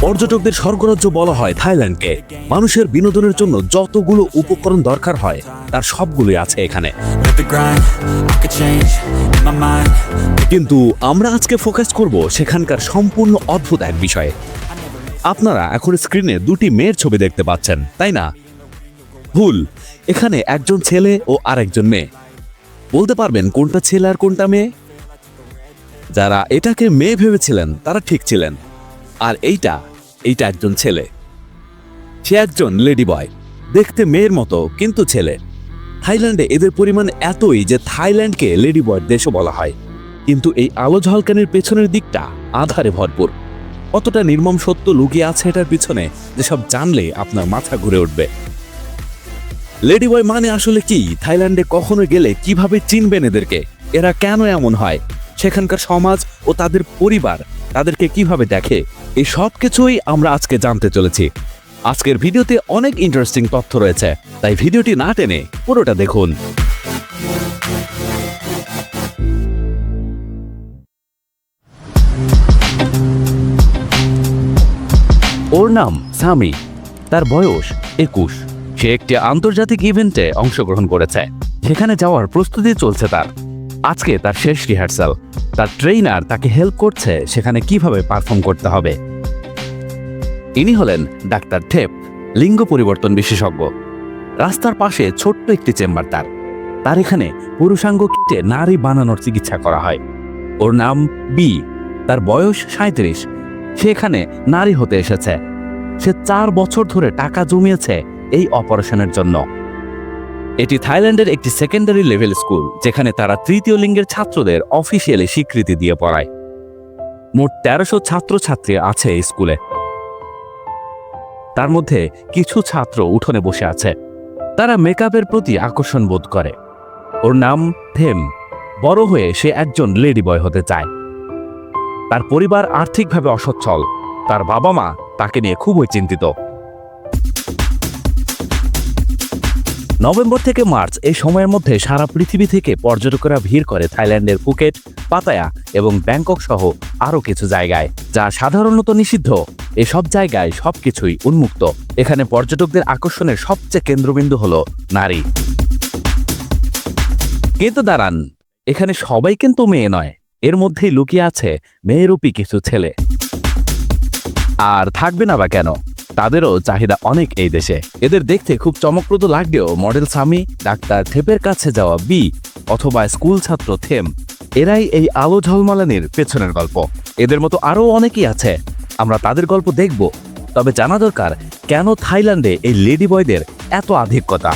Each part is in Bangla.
পর্যটকদের স্বর্গরাজ্য বলা হয় থাইল্যান্ডকে। মানুষের বিনোদনের জন্য যতগুলো উপকরণ দরকার হয় তার সবগুলোই আছে এখানে. কিন্তু আমরা আজকে ফোকাস করব সেখানকার সম্পূর্ণ অদ্ভুত এক বিষয়ে। আপনারা এখন স্ক্রিনে দুটি মেয়ের ছবি দেখতে পাচ্ছেন তাই না? ভুল। এখানে একজন ছেলে ও আরেকজন মেয়ে। বলতে পারবেন কোনটা ছেলে আর কোনটা মেয়ে? যারা এটাকে মেয়ে ভেবেছিলেন, তারা ঠিক ছিলেন। আর এইটা এইটা একজন ছেলে। সে একজন লেডি বয়। দেখতে মেয়ের মতো, কিন্তু ছেলে। থাইল্যান্ডে এদের পরিমাণ এতই যে থাইল্যান্ডকে লেডি বয়ের দেশও বলা হয়। কিন্তু এই আলো ঝলকানির পেছনের দিকটা আধারে ভরপুর। কতটা নির্মম সত্য লুকিয়ে আছে এটার পিছনে, যেসব জানলে আপনার মাথা ঘুরে উঠবে। লেডি বয় মানে আসলে কি? থাইল্যান্ডে কখনো গেলে কীভাবে চিনবেন এদেরকে? এরা কেন এমন হয়? সেখানকার সমাজ ও তাদের পরিবার তাদেরকে কীভাবে দেখে এই সব কিছুই আমরা আজকে জানতে চলেছি। আজকের ভিডিওতে অনেক ইন্টারেস্টিং তথ্য রয়েছে, তাই ভিডিওটি না টেনে পুরোটা দেখুন। ওর নাম সামি, তার বয়স একুশ। সে একটি আন্তর্জাতিক ইভেন্টে অংশগ্রহণ করেছে। সেখানে যাওয়ার প্রস্তুতি চলছে তার। আজকে তার শেষ রিহার্সাল। তার ট্রেইনার তাকে হেল্প করছে সেখানে কীভাবে পারফর্ম করতে হবে। ইনি হলেন ডাক্তার ঠেপ, লিঙ্গ পরিবর্তন বিশেষজ্ঞ। রাস্তার পাশে ছোট্ট একটি চেম্বার তার। তার এখানে পুরুষাঙ্গ কেটে নারী বানানোর চিকিৎসা করা হয়। ওর নাম বি তার বয়স সাঁত্রিশ সে এখানে নারী হতে এসেছে। সে চার বছর ধরে টাকা জমিয়েছে এই অপারেশনের জন্য। এটি থাইল্যান্ডের একটি সেকেন্ডারি লেভেল স্কুল যেখানে তারা তৃতীয় লিঙ্গের ছাত্রদের অফিসিয়ালি স্বীকৃতি দিয়ে পড়ায়। মোট তেরোশো ছাত্রছাত্রী আছে এই স্কুলে তার মধ্যে কিছু ছাত্র উঠোনে বসে আছে। তারা মেকআপের প্রতি আকর্ষণ বোধ করে। ওর নাম থেম। বড় হয়ে সে একজন লেডি বয় হতে চায়। তার পরিবার আর্থিকভাবে অসচ্ছল। তার বাবা মা তাকে নিয়ে খুবই চিন্তিত। নভেম্বর থেকে মার্চ এই সময়ের মধ্যে সারা পৃথিবী থেকে পর্যটকরা ভিড় করে থাইল্যান্ডের ফুকেট, পাতায়া এবং ব্যাংকক সহ আরও কিছু জায়গায়, যা সাধারণত নিষিদ্ধ। এসব জায়গায় সবকিছুই উন্মুক্ত। এখানে পর্যটকদের আকর্ষণের সবচেয়ে কেন্দ্রবিন্দু হল নারী। কিন্তু দাঁড়ান, এখানে সবাই কিন্তু মেয়ে নয়, এর মধ্যেই লুকিয়ে আছে মেয়েরূপী কিছু ছেলে। আর থাকবে না বা কেন? তাদেরও চাহিদা অনেক এই দেশে। এদের দেখতে খুব চমকপ্রদ লাগলেও মডেল স্বামী, ডাক্তার থেপের কাছে যাওয়া বি, অথবা স্কুল ছাত্র থেম, এরাই এই আলো ঝলমালানির পেছনের গল্প। এদের মতো আরও অনেকেই আছে। আমরা তাদের গল্প দেখব। তবে জানা দরকার, কেন থাইল্যান্ডে এই লেডি বয়দের এত আধিক্যতা?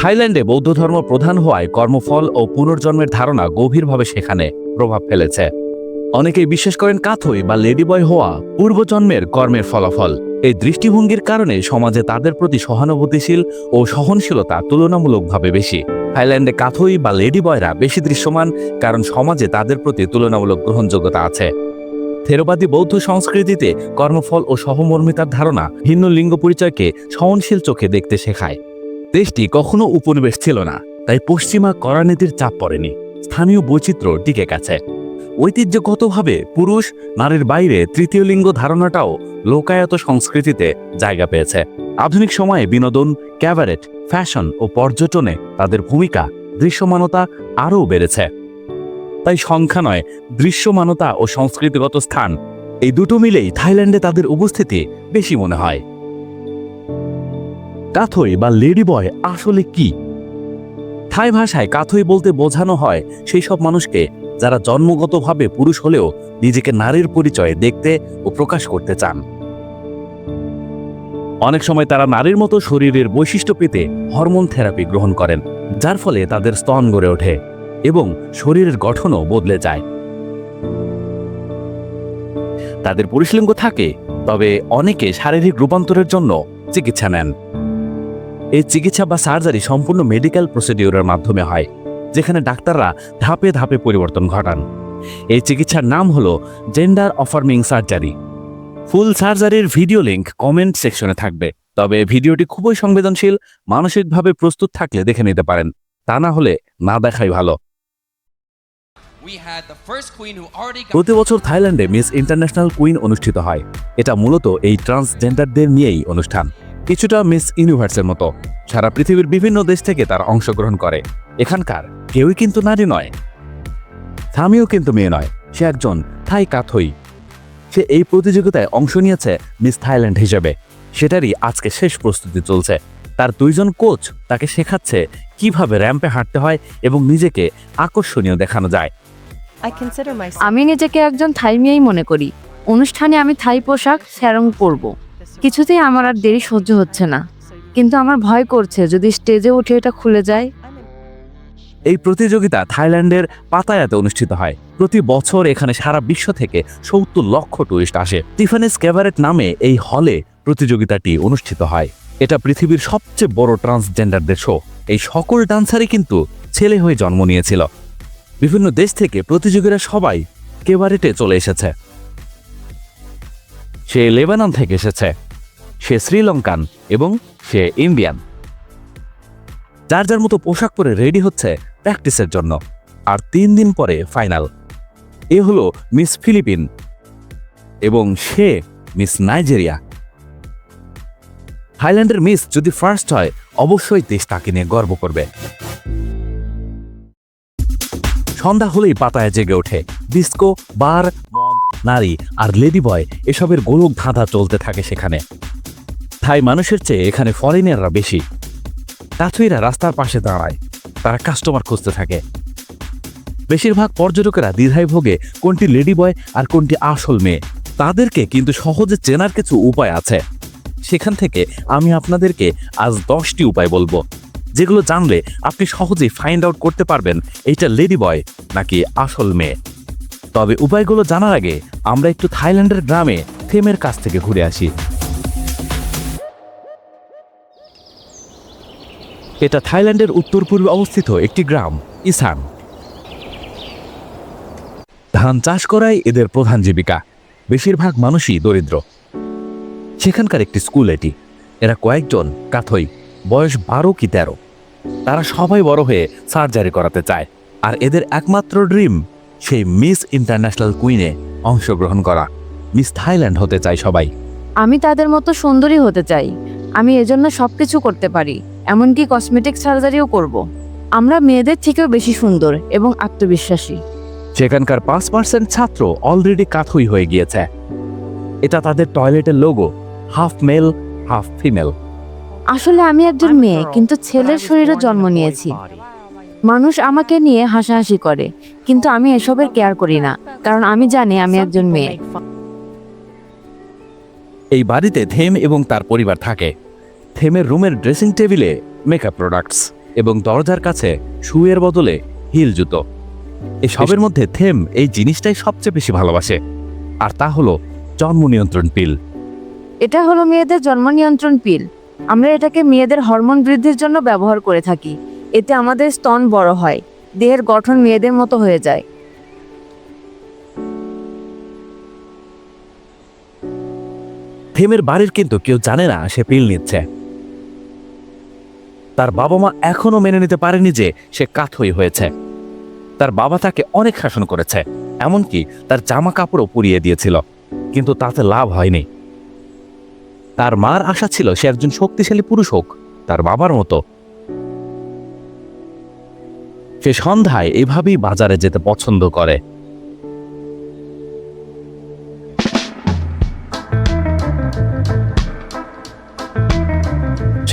থাইল্যান্ডে বৌদ্ধ ধর্ম প্রধান হওয়ায় কর্মফল ও পুনর্জন্মের ধারণা গভীরভাবে সেখানে। প্রভাব ফেলেছে। অনেকেই বিশ্বাস করেন কাথই বা লেডিবয় হওয়া পূর্বজন্মের কর্মের ফলাফল। এই দৃষ্টিভঙ্গির কারণে সমাজে তাদের প্রতি সহানুভূতিশীল ও সহনশীলতা তুলনামূলকভাবে বেশি। থাইল্যান্ডে কাথই বা লেডিবয়রা বেশি দৃশ্যমান, কারণ সমাজে তাদের প্রতি তুলনামূলক গ্রহণযোগ্যতা আছে। থেরোবাদী বৌদ্ধ সংস্কৃতিতে কর্মফল ও সহমর্মিতার ধারণা ভিন্ন লিঙ্গ পরিচয়কে সহনশীল চোখে দেখতে শেখায়। দেশটি কখনো উপনিবেশ ছিল না, তাই পশ্চিমা করানীতির চাপ পড়েনি। স্থানীয় বৈচিত্র্য টিকে গেছে। ঐতিহ্যগতভাবে পুরুষ নারীর বাইরে তৃতীয় লিঙ্গ ধারণাটাও লোকায়ত সংস্কৃতিতে জায়গা পেয়েছে। আধুনিক সময়ে বিনোদন, ক্যাবারেট, ফ্যাশন ও পর্যটনে তাদের ভূমিকা, দৃশ্যমানতা আরও বেড়েছে। তাই সংখ্যা নয়, দৃশ্যমানতা ও সংস্কৃতিগত স্থান, এই দুটো মিলেই থাইল্যান্ডে তাদের উপস্থিতি বেশি মনে হয়। কাথই বা লেডি বয় আসলে কি? থাই ভাষায় কাথই বলতে বোঝানো হয় সেই সব মানুষকে যারা জন্মগতভাবে পুরুষ হলেও নিজেকে নারীর পরিচয়ে দেখতে ও প্রকাশ করতে চান। অনেক সময় তারা নারীর মতো শরীরের বৈশিষ্ট্য পেতে হরমোন থেরাপি গ্রহণ করেন, যার ফলে তাদের স্তন গড়ে ওঠে এবং শরীরের গঠনও বদলে যায়। তাদের পুরুষলিঙ্গ থাকে, তবে অনেকে শারীরিক রূপান্তরের জন্য চিকিৎসা নেন। এই চিকিৎসা বা সার্জারি সম্পূর্ণ মেডিকেল প্রসিডিউরের মাধ্যমে হয় যেখানে ডাক্তাররা ধাপে ধাপে পরিবর্তন ঘটান। এই চিকিৎসার নাম হলো জেন্ডার অফার্মিং সার্জারি। ফুল সার্জারির ভিডিও লিংক কমেন্ট সেকশনে থাকবে তবে ভিডিওটি খুবই সংবেদনশীল মানসিকভাবে প্রস্তুত থাকলে দেখে নিতে পারেন। তা না হলে না দেখাই ভালো। প্রতি বছর থাইল্যান্ডে মিস ইন্টারন্যাশনাল কুইন অনুষ্ঠিত হয়। এটা মূলত এই ট্রান্সজেন্ডারদের নিয়েই অনুষ্ঠান। কিছুটা মিস ইউনিভার্সের মতো। সারা পৃথিবীর বিভিন্ন দেশ থেকে তারা অংশগ্রহণ করে। এখানকার কেউই কিন্তু নারী নয়। স্বামীও কিন্তু মেয়ে নয়। সে একজন থাই কাথই। সে এই প্রতিযোগিতায় অংশ নিয়েছে মিস থাইল্যান্ড হিসেবে। সেটারই আজকে শেষ প্রস্তুতি চলছে। তার দুইজন কোচ তাকে শেখাচ্ছে কীভাবে র্যাম্পে হাঁটতে হয় এবং নিজেকে আকর্ষণীয় দেখানো যায়। আমি নিজেকে একজন থাই মেয়েই মনে করি। অনুষ্ঠানে আমি থাই পোশাক স্যারং পরব। কিছুতেই আমার আর দেরি সহ্য হচ্ছে না। কিন্তু আমার ভয় করছে যদি স্টেজে উঠে এটা খুলে যায়। এই প্রতিযোগিতা থাইল্যান্ডের পাতায়াতে অনুষ্ঠিত হয়। প্রতি বছর এখানে সারা বিশ্ব থেকে সত্তর লক্ষ টুরিস্ট আসে। টিফানিস ক্যাবারেট নামে এই হলে প্রতিযোগিতাটি অনুষ্ঠিত হয়। এটা পৃথিবীর সবচেয়ে বড় ট্রান্সজেন্ডারদের শো। এই সকল ডান্সারই কিন্তু ছেলে হয়ে জন্ম নিয়েছিল। বিভিন্ন দেশ থেকে প্রতিযোগীরা সবাই কেবারেটে চলে এসেছে। সে লেবানন থেকে এসেছে। সে শ্রীলঙ্কান এবং সে ইন্ডিয়ান। যার যার মতো পোশাক পরে রেডি হচ্ছে প্র্যাকটিসের জন্য। আর তিন দিন পরে ফাইনাল এ হলো মিস ফিলিপিন এবং সে মিস নাইজেরিয়া থাইল্যান্ডের মিস যদি ফার্স্ট হয়, অবশ্যই দেশ তাকে নিয়ে গর্ব করবে। সন্ধ্যা হলেই পাতায় জেগে ওঠে ডিস্কো বার নারী আর লেডি বয় এসবের গোলক ধাঁধা চলতে থাকে সেখানে। থাই মানুষের চেয়ে এখানে ফরেনাররা বেশি। কাথুইরা রাস্তার পাশে দাঁড়ায়, তারা কাস্টমার খুঁজতে থাকে। বেশিরভাগ পর্যটকেরা দ্বিধায় ভোগে কোনটি লেডি বয় আর কোনটি আসল মেয়ে। তাদেরকে কিন্তু সহজে চেনার কিছু উপায় আছে। সেখান থেকে আমি আপনাদেরকে আজ দশটি উপায় বলব, যেগুলো জানলে আপনি সহজেই ফাইন্ড আউট করতে পারবেন এইটা লেডি বয় নাকি আসল মেয়ে। তবে উপায়গুলো জানার আগে আমরা একটু থাইল্যান্ডের গ্রামে থেমের কাছ থেকে ঘুরে আসি। এটা থাইল্যান্ডের উত্তর পূর্বে অবস্থিত একটি গ্রাম, ইসান। ধান চাষ করাই এদের প্রধান জীবিকা। বেশিরভাগ মানুষই দরিদ্র। সেখানকার একটি স্কুল এটি। এরা কয়েকজন, কাথই, বয়স বারো কি তেরো। তারা সবাই বড় হয়ে সার্জারি করাতে চায়। আর এদের একমাত্র ড্রিম, সেই মিস ইন্টারন্যাশনাল কুইনে অংশগ্রহণ করা। মিস থাইল্যান্ড হতে চায় সবাই। আমি তাদের মতো সুন্দরী হতে চাই। আমি এজন্য সবকিছু করতে পারি। এমনকি কসমেটিক সার্জারিও করব। আমরা মেয়েদের থেকেও বেশি সুন্দর এবং আত্মবিশ্বাসী। সেখানকার পাঁচ পার্সেন্ট ছাত্র অলরেডি কাথুই হয়ে গিয়েছে। এটা তাদের টয়লেটের logo half male half female আসলে আমি একজন মেয়ে কিন্তু ছেলের শরীরে জন্ম নিয়েছি। মানুষ আমাকে নিয়ে হাসাহাসি করে কিন্তু আমি এসবের কেয়ার করি না কারণ আমি জানি আমি একজন মেয়ে। এই বাড়িতে থেম এবং তার পরিবার থাকে। থেমের রুমের ড্রেসিং টেবিলে মেকআপ প্রোডাক্টস এবং দরজার কাছে শুয়ের বদলে হিল জুতো। এসবের মধ্যে থেম এই জিনিসটাই সবচেয়ে বেশি ভালোবাসে। আর তা হলো জন্ম নিয়ন্ত্রণ পিল এটা হলো মেয়েদের জন্ম নিয়ন্ত্রণ পিল আমরা এটাকে মেয়েদের হরমোন বৃদ্ধির জন্য ব্যবহার করে থাকি। এতে আমাদের স্তন বড় হয় দেহের গঠন মেয়েদের মতো হয়ে যায়। থেমের বাড়ির কিন্তু কেউ জানে না সে পিল নিচ্ছে। তার বাবা মা এখনও মেনে নিতে পারেনি যে সে কাঠই হয়েছে। তার বাবা তাকে অনেক শাসন করেছে, এমনকি তার জামা কাপড়ও পুড়িয়ে দিয়েছিল, কিন্তু তাতে লাভ হয়নি। তার মার আশা ছিল সে একজন শক্তিশালী পুরুষ হোক, তার বাবার মতো। সে সন্ধ্যায় এভাবেই বাজারে যেতে পছন্দ করে।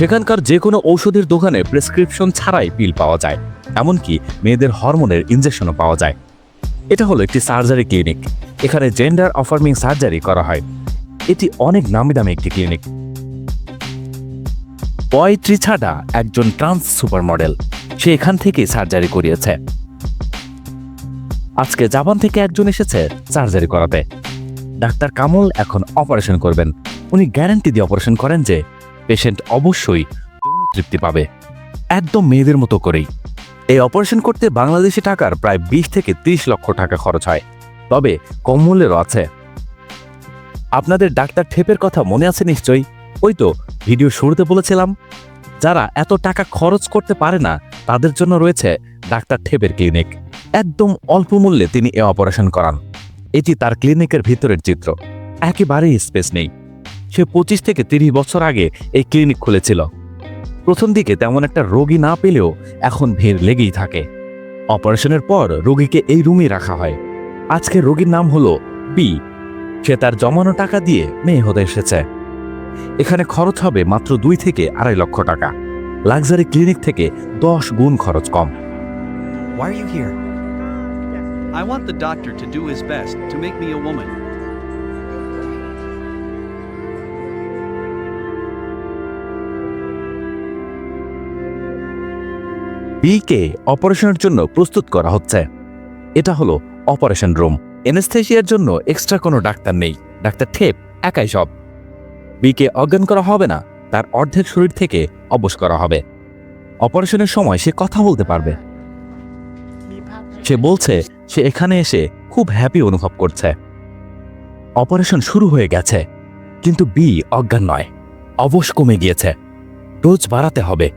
সেখানকার যে কোনো ঔষধের দোকানে প্রেসক্রিপশন ছাড়াই পিল পাওয়া যায়, এমনকি মেয়েদের হরমোনের ইনজেকশনও পাওয়া যায়। এটা হলো একটি সার্জারি ক্লিনিক এখানে জেন্ডার অফার্মিং সার্জারি করা হয়। এটি অনেক নামি দামি একটি ক্লিনিক পয় ত্রিছাডা একজন ট্রান্স সুপার মডেল সে এখান থেকেই সার্জারি করিয়েছে। আজকে জাপান থেকে একজন এসেছে সার্জারি করাতে। ডাক্তার কামল এখন অপারেশন করবেন। উনি গ্যারান্টি দিয়ে অপারেশন করেন যে পেশেন্ট অবশ্যই তৃপ্তি পাবে। একদম মেয়েদের মতো করেই। এই অপারেশন করতে বাংলাদেশি টাকার প্রায় বিশ থেকে ত্রিশ লক্ষ টাকা খরচ হয়। তবে কম মূল্যেরও আছে। আপনাদের ডাক্তার ঠেপের কথা মনে আছে নিশ্চয়ই? ওই তো ভিডিও শুরুতে বলেছিলাম। যারা এত টাকা খরচ করতে পারে না, তাদের জন্য রয়েছে ডাক্তার ঠেপের ক্লিনিক একদম অল্প মূল্যে তিনি এ অপারেশন করান। এটি তার ক্লিনিকের ভিতরের চিত্র। একেবারেই স্পেস নেই। সে পঁচিশ থেকে তিরিশ বছর আগে এই ক্লিনিক খুলেছিল। প্রথম দিকে তেমন একটা রোগী না পেলেও এখন ভিড় লেগেই থাকে। অপারেশনের পর রোগীকে এই রুমে রাখা হয়। আজকে রোগীর নাম হলো বি। সে তার জমানো টাকা দিয়ে মেয়ে হতে এসেছে। এখানে খরচ হবে মাত্র দুই থেকে আড়াই লক্ষ টাকা। লাক্সারি ক্লিনিক থেকে দশ গুণ খরচ কম? I want the doctor to do his best to make me a woman. বিকে অপারেশনের জন্য প্রস্তুত করা হচ্ছে। এটা হলো অপারেশন রুম। এনেস্থেশিয়ার জন্য এক্সট্রা কোনো ডাক্তার নেই। ডাক্তার ঠেপ, একাই সব। বিকে অজ্ঞান করা হবে না, তার অর্ধেক শরীর থেকে অবশ করা হবে। অপারেশনের সময় সে কথা বলতে পারবে। সে বলছে, সে এখানে এসে খুব হ্যাপি অনুভব করছে। অপারেশন শুরু হয়ে গেছে, কিন্তু বি অজ্ঞান নয়। অবশ কমে গিয়েছে। ডোজ বাড়াতে হবে।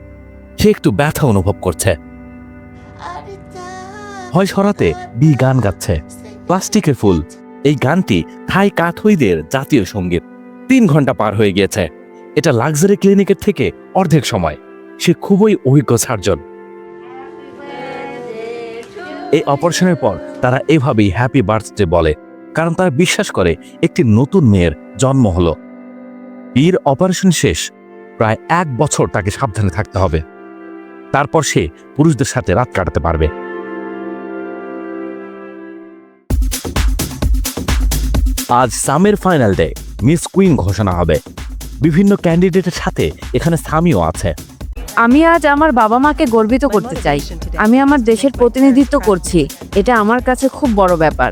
সে একটু ব্যথা অনুভব করছে। ভয় সরাতে বি গান গাচ্ছে। প্লাস্টিকের ফুল। এই গানটি থাই কাঠইদের জাতীয় সংগীত। তিন ঘণ্টা পার হয়ে গিয়েছে। এটা লাক্সারি ক্লিনিকের থেকে অর্ধেক সময়। সে খুবই অভিজ্ঞ সার্জন। এই অপারেশনের পর তারা এভাবেই হ্যাপি বার্থডে বলে, কারণ তারা বিশ্বাস করে একটি নতুন মেয়ের জন্ম হলো। বীর অপারেশন শেষ। প্রায় এক বছর তাকে সাবধানে থাকতে হবে। তারপর সে পুরুষদের সাথে রাত কাটাতে পারবে। আজ সামের ফাইনাল ডে মিস কুইন ঘোষণা হবে। বিভিন্ন ক্যান্ডিডেটের সাথে এখানে সামিও আছে। আমি আজ আমার বাবা মাকে গর্বিত করতে চাই। আমি আমার দেশের প্রতিনিধিত্ব করছি। এটা আমার কাছে খুব বড় ব্যাপার।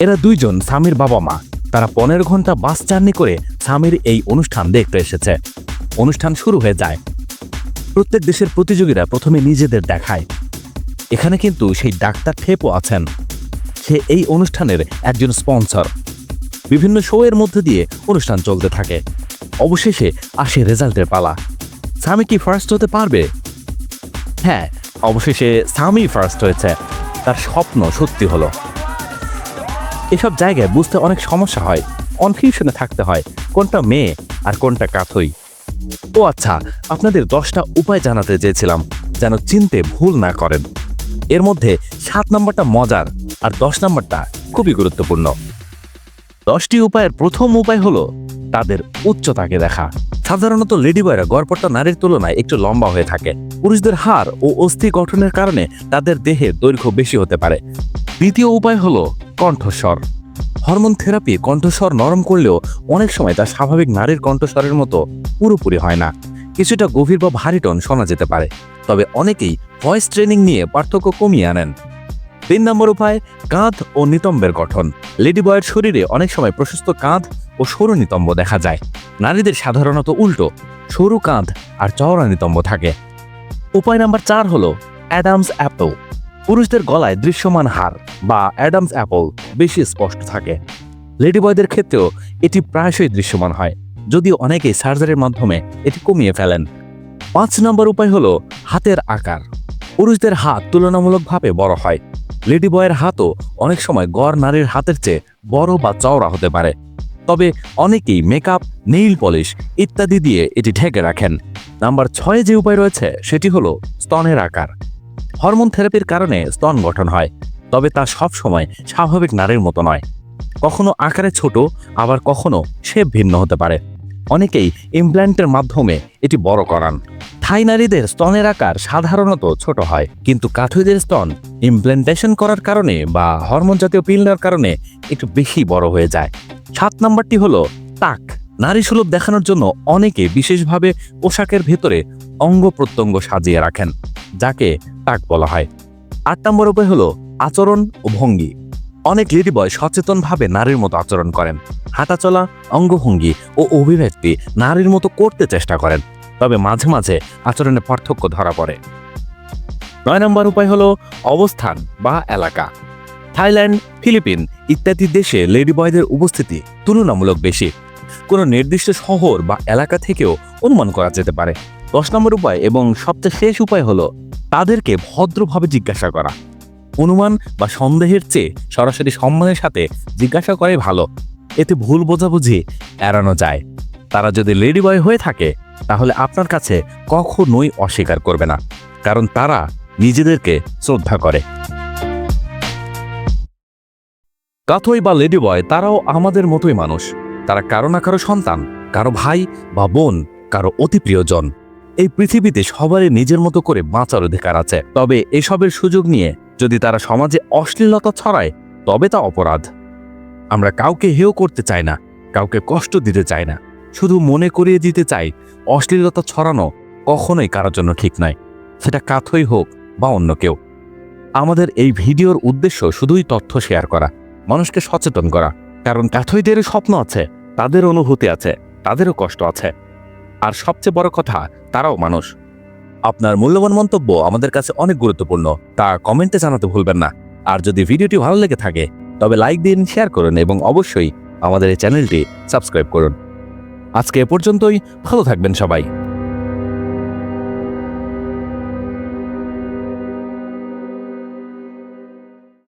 এরা দুইজন স্বামীর বাবা মা। তারা পনেরো ঘণ্টা বাস জার্নি করে স্বামীর এই অনুষ্ঠান দেখতে এসেছে। অনুষ্ঠান শুরু হয়ে যায়। প্রত্যেক দেশের প্রতিযোগীরা প্রথমে নিজেদের দেখায়। এখানে কিন্তু সেই ডাক্তার ঠেপও আছেন। সে এই অনুষ্ঠানের একজন স্পন্সর। বিভিন্ন শো এর মধ্যে দিয়ে অনুষ্ঠান চলতে থাকে। অবশেষে আসে রেজাল্টের পালা। সামি কি ফার্স্ট হতে পারবে? হ্যাঁ অবশেষে সামি ফার্স্ট হয়েছে। তার স্বপ্ন সত্যি হলো। এসব জায়গায় বুঝতে অনেক সমস্যা হয়। কনফিউশনে থাকতে হয়। কোনটা মেয়ে আর কোনটা কাথই ও আচ্ছা আপনাদের দশটা উপায় জানাতে চেয়েছিলাম, যেন চিনতে ভুল না করেন। এর মধ্যে সাত নম্বরটা মজার আর দশ নম্বরটা খুবই গুরুত্বপূর্ণ। দশটি উপায়ের প্রথম উপায় হলো তাদের উচ্চতাকে দেখা। সাধারণত লেডিবয়রা গড়পড়তা নারীর তুলনায় একটু লম্বা হয়ে থাকে। পুরুষদের হাড় ও অস্থি গঠনের কারণে তাদের দেহে দৈর্ঘ্য বেশি হতে পারে। দ্বিতীয় উপায় হলো কণ্ঠস্বর। হরমোন থেরাপি কণ্ঠস্বর নরম করলেও অনেক সময় তা স্বাভাবিক নারীর কণ্ঠস্বরের মতো পুরোপুরি হয় না। কিছুটা গভীর বা ভারী টোন শোনা যেতে পারে, তবে অনেকেই ভয়েস ট্রেনিং নিয়ে পার্থক্য কমিয়ে আনেন। তিন নম্বর উপায়, কাঁধ ও নিতম্বের গঠন। লেডি বয়ের শরীরে অনেক সময় প্রশস্ত কাঁধ ও সরু নিতম্ব দেখা যায়। নারীদের সাধারণত উল্টো, সরু কাঁধ আর চওড়া নিতম্ব থাকে। উপায় নাম্বার চার হলো অ্যাডামস অ্যাপল। পুরুষদের গলায় দৃশ্যমান হার বা অ্যাডামস অ্যাপল বেশি স্পষ্ট থাকে। লেডি বয়দের ক্ষেত্রেও এটি প্রায়শই দৃশ্যমান হয়, যদিও অনেকেই সার্জারির মাধ্যমে এটি কমিয়ে ফেলেন। পাঁচ নম্বর উপায় হলো হাতের আকার। পুরুষদের হাত তুলনামূলকভাবে বড় হয়। লেডি বয়ের হাতও অনেক সময় গড় নারীর হাতের চেয়ে বড় বা চওড়া হতে পারে। তবে অনেকেই মেকআপ, নেইল পলিশ ইত্যাদি দিয়ে এটি ঢেকে রাখেন। নাম্বার ছয়ে যে উপায় রয়েছে, সেটি হলো স্তনের আকার। হরমোন থেরাপির কারণে স্তন গঠন হয়, তবে তা সব সময় স্বাভাবিক নারীর মতো নয়। কখনো আকারে ছোট, আবার কখনো শেপ ভিন্ন হতে পারে। অনেকেই ইমপ্ল্যান্টের মাধ্যমে এটি বড় করান। থাই নারীদের স্তনের আকার সাধারণত ছোট হয়, কিন্তু কাঠুইদের স্তন ইমপ্ল্যান্টেশন করার কারণে বা হরমোন জাতীয় পিল্লার কারণে একটু বেশি বড় হয়ে যায়। সাত নম্বরটি হলো তাক। নারী সুলভ দেখানোর জন্য অনেকে বিশেষভাবে পোশাকের ভেতরে অঙ্গ প্রত্যঙ্গ সাজিয়ে রাখেন, যাকে তাক বলা হয়। আট নম্বর উপায় হলো আচরণ ও ভঙ্গি। অনেক লেডিবয় সচেতনভাবে নারীর মতো আচরণ করেন। হাঁটাচলা অঙ্গভঙ্গি ও অভিব্যক্তি নারীর মতো করতে চেষ্টা করেন, তবে মাঝে মাঝে আচরণে পার্থক্য ধরা পড়ে। নয় নম্বর উপায় হলো অবস্থান বা এলাকা। থাইল্যান্ড, ফিলিপিন ইত্যাদি দেশে লেডি বয়দের উপস্থিতি তুলনামূলক বেশি। কোনো নির্দিষ্ট শহর বা এলাকা থেকেও অনুমান করা যেতে পারে। দশ নম্বর উপায় এবং সবচেয়ে শেষ উপায় হলো তাদেরকে ভদ্রভাবে জিজ্ঞাসা করা। অনুমান বা সন্দেহের চেয়ে সরাসরি সম্মানের সাথে জিজ্ঞাসা করাই ভালো। এতে ভুল বোঝাবুঝি এড়ানো যায়। তারা যদি লেডি বয় হয়ে থাকে, তাহলে আপনার কাছে কখনোই অস্বীকার করবে না, কারণ তারা নিজেদেরকে শ্রদ্ধা করে। কাথই বা লেডি বয় তারাও আমাদের মতোই মানুষ। তারা কারও না কারও সন্তান, কারও ভাই বা বোন, কারও অতি প্রিয়জন। এই পৃথিবীতে সবারই নিজের মতো করে বাঁচার অধিকার আছে। তবে এসবের সুযোগ নিয়ে যদি তারা সমাজে অশ্লীলতা ছড়ায়, তবে তা অপরাধ। আমরা কাউকে হেয় করতে চাই না, কাউকে কষ্ট দিতে চাই না। শুধু মনে করিয়ে দিতে চাই, অশ্লীলতা ছড়ানো কখনোই কারোর জন্য ঠিক নয়। সেটা কাথই হোক বা অন্য কেউ। আমাদের এই ভিডিওর উদ্দেশ্য শুধুই তথ্য শেয়ার করা, মানুষকে সচেতন করা, কারণ কাথইদেরও স্বপ্ন আছে। তাদের অনুভূতি আছে, তাদেরও কষ্ট আছে। আর সবচেয়ে বড় কথা, তারাও মানুষ। আপনার মূল্যবান মন্তব্য আমাদের কাছে অনেক গুরুত্বপূর্ণ, তা কমেন্টে জানাতে ভুলবেন না। আর যদি ভিডিওটি ভালো লেগে থাকে, তবে লাইক দিন, শেয়ার করুন এবং অবশ্যই আমাদের এই চ্যানেলটি সাবস্ক্রাইব করুন। আজকে এ পর্যন্তই, ভালো থাকবেন সবাই।